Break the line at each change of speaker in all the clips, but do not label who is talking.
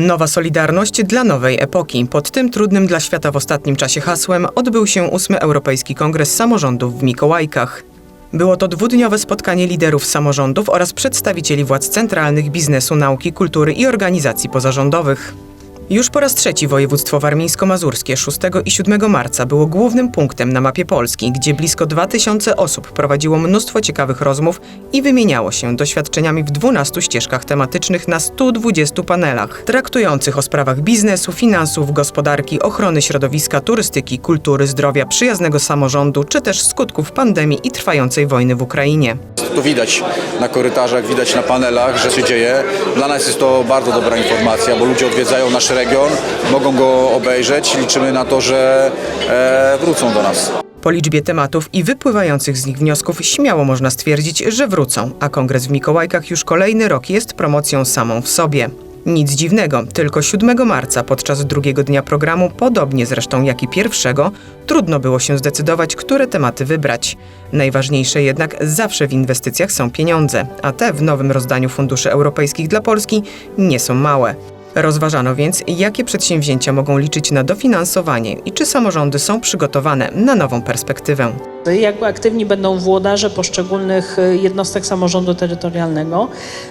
Nowa Solidarność dla nowej epoki. Pod tym trudnym dla świata w ostatnim czasie hasłem odbył się ósmy Europejski Kongres Samorządów w Mikołajkach. Było to dwudniowe spotkanie liderów samorządów oraz przedstawicieli władz centralnych, biznesu, nauki, kultury i organizacji pozarządowych. Już po raz trzeci województwo warmińsko-mazurskie 6 i 7 marca było głównym punktem na mapie Polski, gdzie blisko 2000 osób prowadziło mnóstwo ciekawych rozmów i wymieniało się doświadczeniami w 12 ścieżkach tematycznych na 120 panelach, traktujących o sprawach biznesu, finansów, gospodarki, ochrony środowiska, turystyki, kultury, zdrowia, przyjaznego samorządu, czy też skutków pandemii i trwającej wojny w Ukrainie.
To widać na korytarzach, widać na panelach, że się dzieje. Dla nas jest to bardzo dobra informacja, bo ludzie odwiedzają nasz region, mogą go obejrzeć. Liczymy na to, że e, wrócą do nas.
Po liczbie tematów i wypływających z nich wniosków śmiało można stwierdzić, że wrócą, a kongres w Mikołajkach już kolejny rok jest promocją samą w sobie. Nic dziwnego, tylko 7 marca podczas drugiego dnia programu, podobnie zresztą jak i pierwszego, trudno było się zdecydować, które tematy wybrać. Najważniejsze jednak zawsze w inwestycjach są pieniądze, a te w nowym rozdaniu funduszy europejskich dla Polski nie są małe. Rozważano więc, jakie przedsięwzięcia mogą liczyć na dofinansowanie i czy samorządy są przygotowane na nową perspektywę.
Jak aktywni będą włodarze poszczególnych y, jednostek samorządu terytorialnego,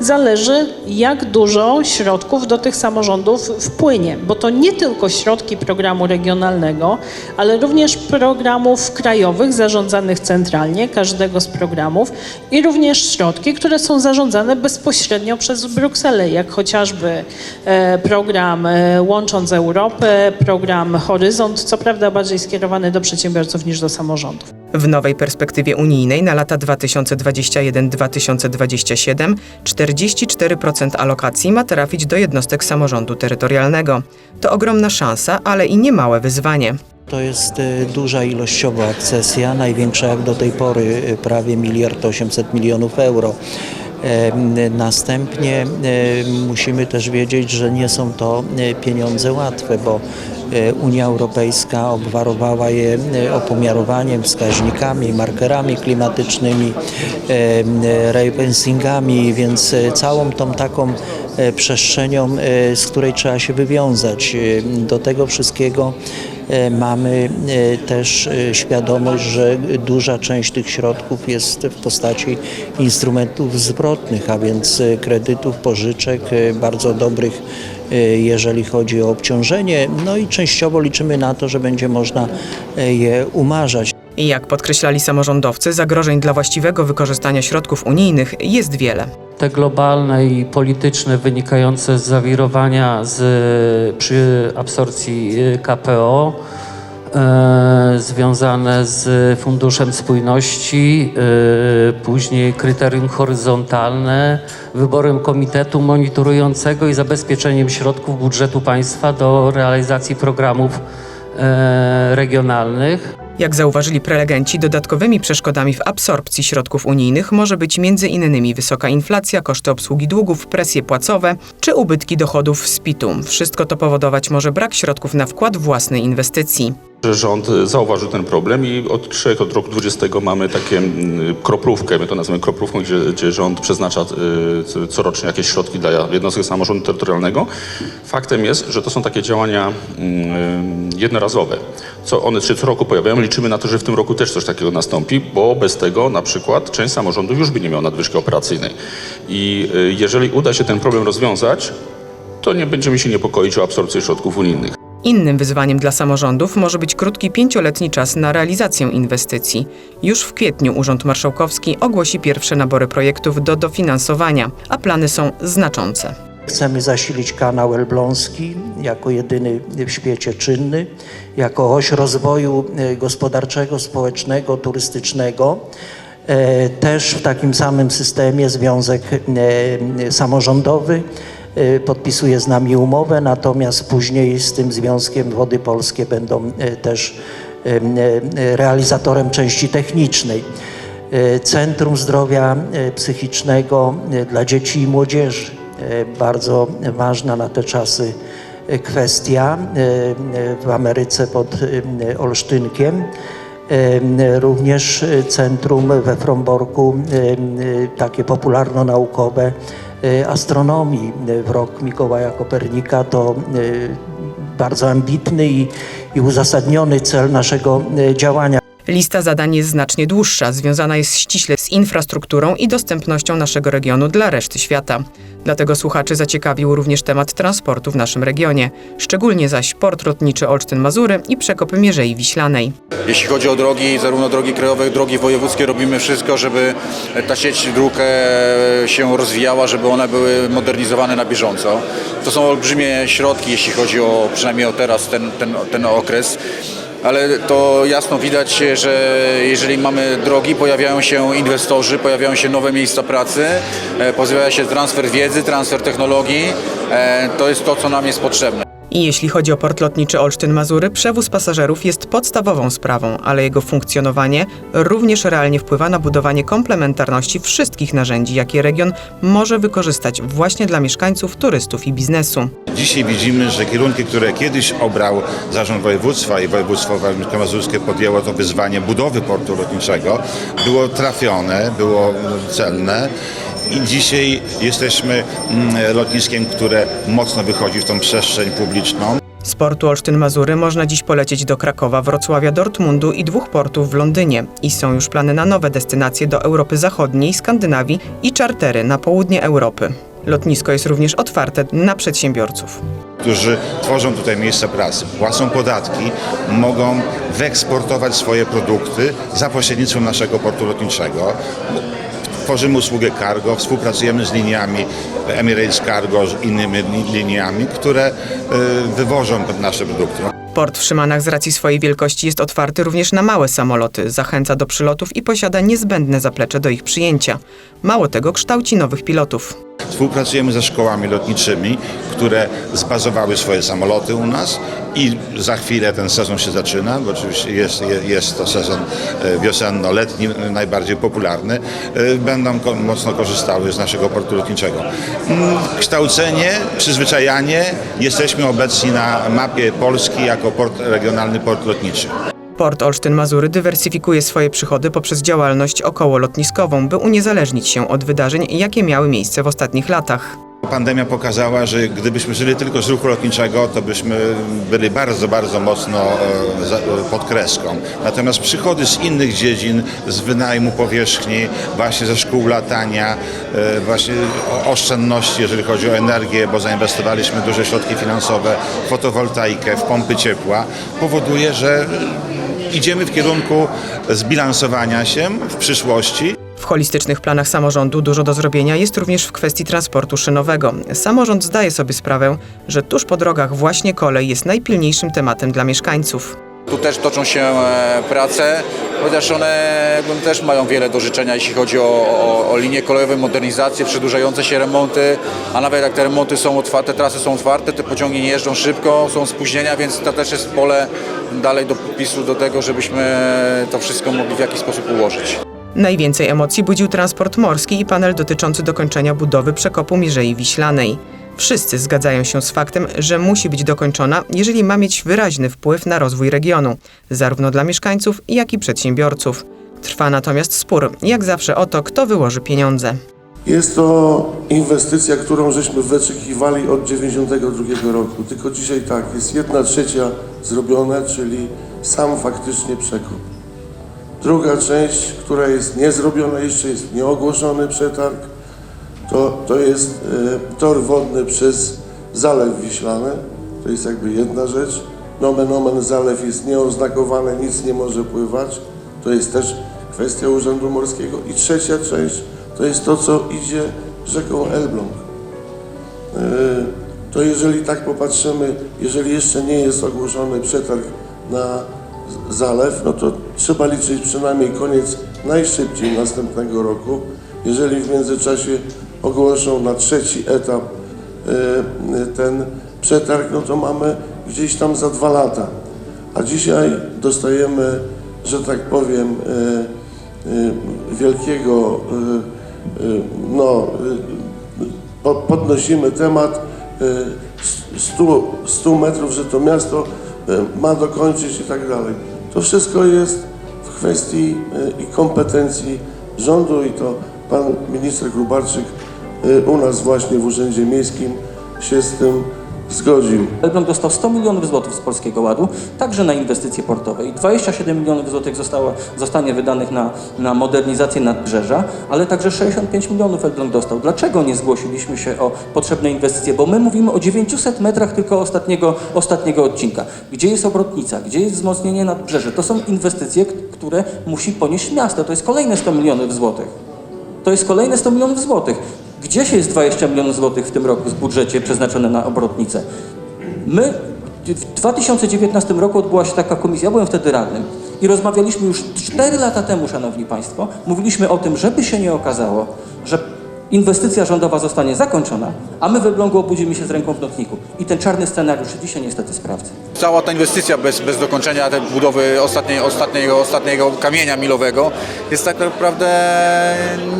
zależy jak dużo środków do tych samorządów wpłynie, bo to nie tylko środki programu regionalnego, ale również programów krajowych zarządzanych centralnie, każdego z programów i również środki, które są zarządzane bezpośrednio przez Brukselę, jak chociażby e, program e, Łącząc Europę, program Horyzont, co prawda bardziej skierowany do przedsiębiorców niż do samorządów.
W nowej perspektywie unijnej na lata 2021-2027 44% alokacji ma trafić do jednostek samorządu terytorialnego. To ogromna szansa, ale i niemałe wyzwanie.
To jest e, duża ilościowa akcesja, największa jak do tej pory, e, prawie miliard 800 milionów euro. Następnie musimy też wiedzieć, że nie są to e, pieniądze łatwe, bo e, Unia Europejska obwarowała je e, opomiarowaniem, wskaźnikami, markerami klimatycznymi, rebalancingami, więc całą tą taką przestrzenią, z której trzeba się wywiązać. Do tego wszystkiego mamy e, też e, świadomość, że duża część tych środków jest w postaci instrumentów zwrotnych, a więc e, kredytów, pożyczek, e, bardzo dobrych, e, jeżeli chodzi o obciążenie. No i częściowo liczymy na to, że będzie można e, je umarzać.
I jak podkreślali samorządowcy, zagrożeń dla właściwego wykorzystania środków unijnych jest wiele.
te globalne i polityczne wynikające z zawirowania z, przy absorpcji y, KPO, e, związane z Funduszem Spójności, e, później kryterium horyzontalne, wyborem komitetu monitorującego i zabezpieczeniem środków budżetu państwa do realizacji programów e, regionalnych.
Jak zauważyli prelegenci, dodatkowymi przeszkodami w absorpcji środków unijnych może być m.in. wysoka inflacja, koszty obsługi długów, presje płacowe czy ubytki dochodów z PIT-u. Wszystko to powodować może brak środków na wkład własnej inwestycji.
Że rząd zauważył ten problem i od trzech, od roku 20 mamy takie mm, kroplówkę, my to nazywamy kroplówką, gdzie, gdzie rząd przeznacza co- corocznie jakieś środki dla jednostek samorządu terytorialnego. Faktem jest, że to są takie działania mm, jednorazowe. Co one się co roku pojawiają, liczymy na to, że w tym roku też coś takiego nastąpi, bo bez tego na przykład część samorządów już by nie miała nadwyżki operacyjnej. I y, jeżeli uda się ten problem rozwiązać, to nie będziemy się niepokoić o absorpcję środków unijnych.
Innym wyzwaniem dla samorządów może być krótki pięcioletni czas na realizację inwestycji. Już w kwietniu Urząd Marszałkowski ogłosi pierwsze nabory projektów do dofinansowania, a plany są znaczące.
Chcemy zasilić kanał elbląski jako jedyny w świecie czynny, jako oś rozwoju e, gospodarczego, społecznego, turystycznego. E, Też w takim samym systemie Związek e, Samorządowy podpisuje z nami umowę, natomiast później z tym związkiem Wody Polskie będą e, też e, realizatorem części technicznej. Centrum Zdrowia Psychicznego dla dzieci i młodzieży. Bardzo ważna na te czasy kwestia w Ameryce pod Olsztynkiem. Również centrum we Fromborku, takie popularno-naukowe astronomii e, w rok Mikołaja Kopernika to e, bardzo ambitny i, i uzasadniony cel naszego działania.
Lista zadań jest znacznie dłuższa, związana jest ściśle z infrastrukturą i dostępnością naszego regionu dla reszty świata. Dlatego słuchaczy zaciekawił również temat transportu w naszym regionie, szczególnie zaś port lotniczy Olsztyn-Mazury i przekopy Mierzei Wiślanej.
Jeśli chodzi o drogi, zarówno drogi krajowe, jak i drogi wojewódzkie, robimy wszystko, żeby ta sieć dróg e, się rozwijała, żeby one były modernizowane na bieżąco. To są olbrzymie środki, jeśli chodzi o przynajmniej o teraz ten, ten, ten okres. Ale to jasno widać, że jeżeli mamy drogi, pojawiają się inwestorzy, pojawiają się nowe miejsca pracy, e, pojawia się transfer wiedzy, transfer technologii. E, To jest to, co nam jest potrzebne.
I jeśli chodzi o port lotniczy Olsztyn-Mazury, przewóz pasażerów jest podstawową sprawą, ale jego funkcjonowanie również realnie wpływa na budowanie komplementarności wszystkich narzędzi, jakie region może wykorzystać właśnie dla mieszkańców, turystów i biznesu.
Dzisiaj widzimy, że kierunki, które kiedyś obrał Zarząd Województwa i Województwo Warmińsko-Mazurskie podjęło to wyzwanie budowy portu lotniczego, było trafione, było celne. I dzisiaj jesteśmy mm, lotniskiem, które mocno wychodzi w tą przestrzeń publiczną.
Z portu Olsztyn-Mazury można dziś polecieć do Krakowa, Wrocławia, Dortmundu i dwóch portów w Londynie. I są już plany na nowe destynacje do Europy Zachodniej, Skandynawii i czartery na południe Europy. Lotnisko jest również otwarte na przedsiębiorców.
którzy tworzą tutaj miejsca pracy, płacą podatki, mogą wyeksportować swoje produkty za pośrednictwem naszego portu lotniczego. Tworzymy usługę cargo, współpracujemy z liniami Emirates Cargo, z innymi li- liniami, które y, wywożą nasze produkty.
Port w Szymanach z racji swojej wielkości jest otwarty również na małe samoloty, zachęca do przylotów i posiada niezbędne zaplecze do ich przyjęcia. Mało tego, kształci nowych pilotów.
Współpracujemy ze szkołami lotniczymi, które zbazowały swoje samoloty u nas i za chwilę ten sezon się zaczyna, bo oczywiście jest, je- jest to sezon e, wiosenno-letni, najbardziej popularny. E, Będą mocno korzystały z naszego portu lotniczego. Mm, Kształcenie, przyzwyczajanie. Jesteśmy obecni na mapie Polski jako port, regionalny port lotniczy.
Port Olsztyn-Mazury dywersyfikuje swoje przychody poprzez działalność okołolotniskową, by uniezależnić się od wydarzeń, jakie miały miejsce w ostatnich latach.
Pandemia pokazała, że gdybyśmy żyli tylko z ruchu lotniczego, to byśmy byli bardzo, bardzo mocno e, e, pod kreską. Natomiast przychody z innych dziedzin, z wynajmu powierzchni, właśnie ze szkół latania, e, właśnie oszczędności, jeżeli chodzi o energię, bo zainwestowaliśmy duże środki finansowe w fotowoltaikę, w pompy ciepła, powoduje, że idziemy w kierunku zbilansowania się w przyszłości.
W holistycznych planach samorządu dużo do zrobienia jest również w kwestii transportu szynowego. Samorząd zdaje sobie sprawę, że tuż po drogach właśnie kolej jest najpilniejszym tematem dla mieszkańców.
Tu też toczą się e, prace, chociaż one też mają wiele do życzenia, jeśli chodzi o, o, o linie kolejowe, modernizacje, przedłużające się remonty, a nawet jak te remonty są otwarte, trasy są otwarte, te pociągi nie jeżdżą szybko, są spóźnienia, więc to też jest pole dalej do popisu do tego, żebyśmy to wszystko mogli w jakiś sposób ułożyć.
Najwięcej emocji budził transport morski i panel dotyczący dokończenia budowy przekopu Mierzei Wiślanej. Wszyscy zgadzają się z faktem, że musi być dokończona, jeżeli ma mieć wyraźny wpływ na rozwój regionu, zarówno dla mieszkańców, jak i przedsiębiorców. Trwa natomiast spór, jak zawsze o to, kto wyłoży pieniądze.
Jest to inwestycja, którą żeśmy wyczekiwali od 92 roku. Tylko dzisiaj tak, jest jedna trzecia zrobione, czyli sam faktycznie przekop. Druga część, która jest niezrobiona, jeszcze jest nieogłoszony przetarg, to, to jest e, tor wodny przez Zalew Wiślany. To jest jakby jedna rzecz. Nomen omen zalew jest nieoznakowany, nic nie może pływać. To jest też kwestia Urzędu Morskiego. I trzecia część to jest to, co idzie rzeką Elbląg. E, To jeżeli tak popatrzymy, jeżeli jeszcze nie jest ogłoszony przetarg na zalew, no to trzeba liczyć przynajmniej koniec najszybciej następnego roku. Jeżeli w międzyczasie ogłoszą na trzeci etap e, e, ten przetarg, no to mamy gdzieś tam za dwa lata. A dzisiaj dostajemy, że tak powiem, e, wielkiego, no, po- podnosimy temat e, 100, 100 metrów, że to miasto ma dokończyć i tak dalej. To wszystko jest w kwestii i kompetencji rządu i to pan minister Grubarczyk u nas właśnie w Urzędzie Miejskim się z tym zgodził.
Elbląg dostał 100 milionów złotych z Polskiego Ładu, także na inwestycje portowe. I 27 milionów złotych zostało, zostanie wydanych na, na modernizację nadbrzeża, ale także 65 milionów Elbląg dostał. Dlaczego nie zgłosiliśmy się o potrzebne inwestycje? Bo my mówimy o 900 metrach tylko ostatniego, ostatniego odcinka. Gdzie jest obrotnica? Gdzie jest wzmocnienie nadbrzeża? To są inwestycje, które musi ponieść miasto. To jest kolejne 100 milionów złotych. To jest kolejne 100 milionów złotych. Gdzieś jest 20 milionów złotych w tym roku w budżecie przeznaczone na obrotnicę? My w 2019 roku odbyła się taka komisja, ja byłem wtedy radnym i rozmawialiśmy już 4 lata temu, szanowni państwo, mówiliśmy o tym, żeby się nie okazało, że inwestycja rządowa zostanie zakończona, a my w Elblągu obudzimy się z ręką w nocniku. I ten czarny scenariusz się dzisiaj niestety sprawdza.
Cała ta inwestycja bez, bez dokończenia tej budowy ostatniej, ostatniego, ostatniego kamienia milowego jest tak naprawdę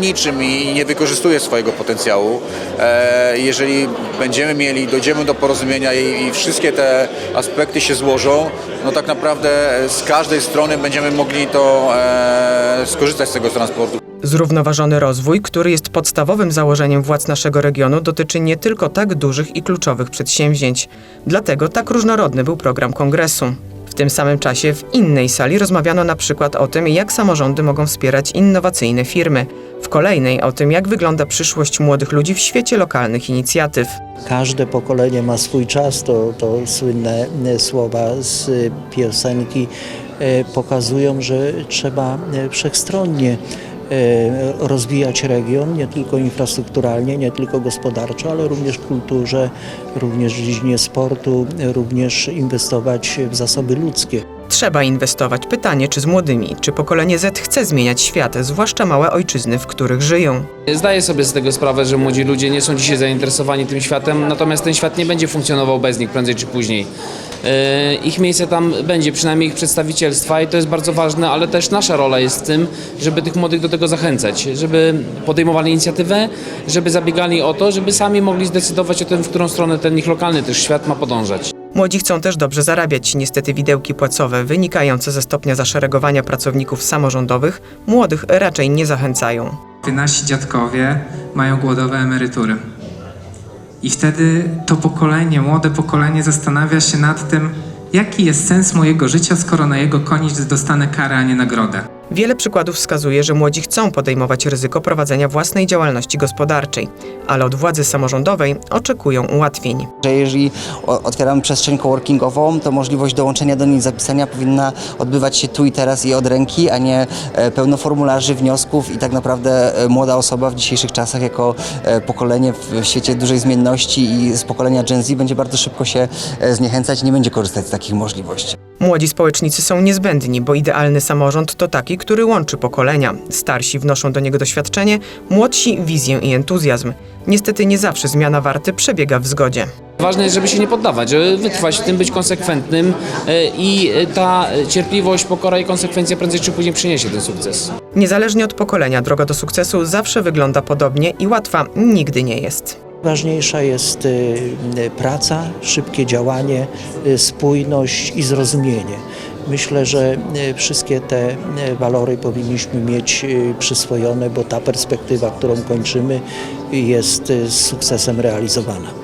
niczym i nie wykorzystuje swojego potencjału. E, jeżeli będziemy mieli, dojdziemy do porozumienia i, i wszystkie te aspekty się złożą, no tak naprawdę z każdej strony będziemy mogli to e, skorzystać z tego transportu.
Zrównoważony rozwój, który jest podstawowym założeniem władz naszego regionu, dotyczy nie tylko tak dużych i kluczowych przedsięwzięć. Dlatego tak różnorodny był program kongresu. W tym samym czasie w innej sali rozmawiano na przykład o tym, jak samorządy mogą wspierać innowacyjne firmy. W kolejnej o tym, jak wygląda przyszłość młodych ludzi w świecie lokalnych inicjatyw.
Każde pokolenie ma swój czas, to, to słynne e, słowa z e, piosenki e, pokazują, że trzeba wszechstronnie rozwijać region, nie tylko infrastrukturalnie, nie tylko gospodarczo, ale również w kulturze, również w dziedzinie sportu, e, również inwestować w zasoby ludzkie.
Trzeba inwestować. Pytanie, czy z młodymi, czy pokolenie Z chce zmieniać świat, zwłaszcza małe ojczyzny, w których żyją.
Zdaję sobie z tego sprawę, że młodzi ludzie nie są dzisiaj zainteresowani tym światem, natomiast ten świat nie będzie funkcjonował bez nich prędzej czy później. Yy, Ich miejsce tam będzie, przynajmniej ich przedstawicielstwa i to jest bardzo ważne, ale też nasza rola jest w tym, żeby tych młodych do tego zachęcać, żeby podejmowali inicjatywę, żeby zabiegali o to, żeby sami mogli zdecydować o tym, w którą stronę ten ich lokalny też świat ma podążać.
Młodzi chcą też dobrze zarabiać. Niestety widełki płacowe wynikające ze stopnia zaszeregowania pracowników samorządowych młodych raczej nie zachęcają.
Nasi dziadkowie mają głodowe emerytury. I wtedy to pokolenie, młode pokolenie zastanawia się nad tym, jaki jest sens mojego życia, skoro na jego koniec dostanę karę, a nie nagrodę.
Wiele przykładów wskazuje, że młodzi chcą podejmować ryzyko prowadzenia własnej działalności gospodarczej, ale od władzy samorządowej oczekują ułatwień.
że jeżeli otwieramy przestrzeń coworkingową, to możliwość dołączenia do niej zapisania powinna odbywać się tu i teraz i od ręki, a nie e, pełno formularzy, wniosków i tak naprawdę e, młoda osoba w dzisiejszych czasach jako e, pokolenie w świecie dużej zmienności i z pokolenia Gen Z będzie bardzo szybko się zniechęcać i nie będzie korzystać z takich możliwości.
Młodzi społecznicy są niezbędni, bo idealny samorząd to taki, który łączy pokolenia. Starsi wnoszą do niego doświadczenie, młodsi wizję i entuzjazm. Niestety nie zawsze zmiana warty przebiega w zgodzie.
Ważne jest, żeby się nie poddawać, żeby wytrwać w tym, być konsekwentnym e, i e, ta cierpliwość, pokora i konsekwencja prędzej czy później przyniesie ten sukces.
Niezależnie od pokolenia, droga do sukcesu zawsze wygląda podobnie i łatwa nigdy nie jest.
Ważniejsza jest y, praca, szybkie działanie, spójność i zrozumienie. Myślę, że y, wszystkie te y, walory powinniśmy mieć y, przyswojone, bo ta perspektywa, którą kończymy, jest z sukcesem realizowana.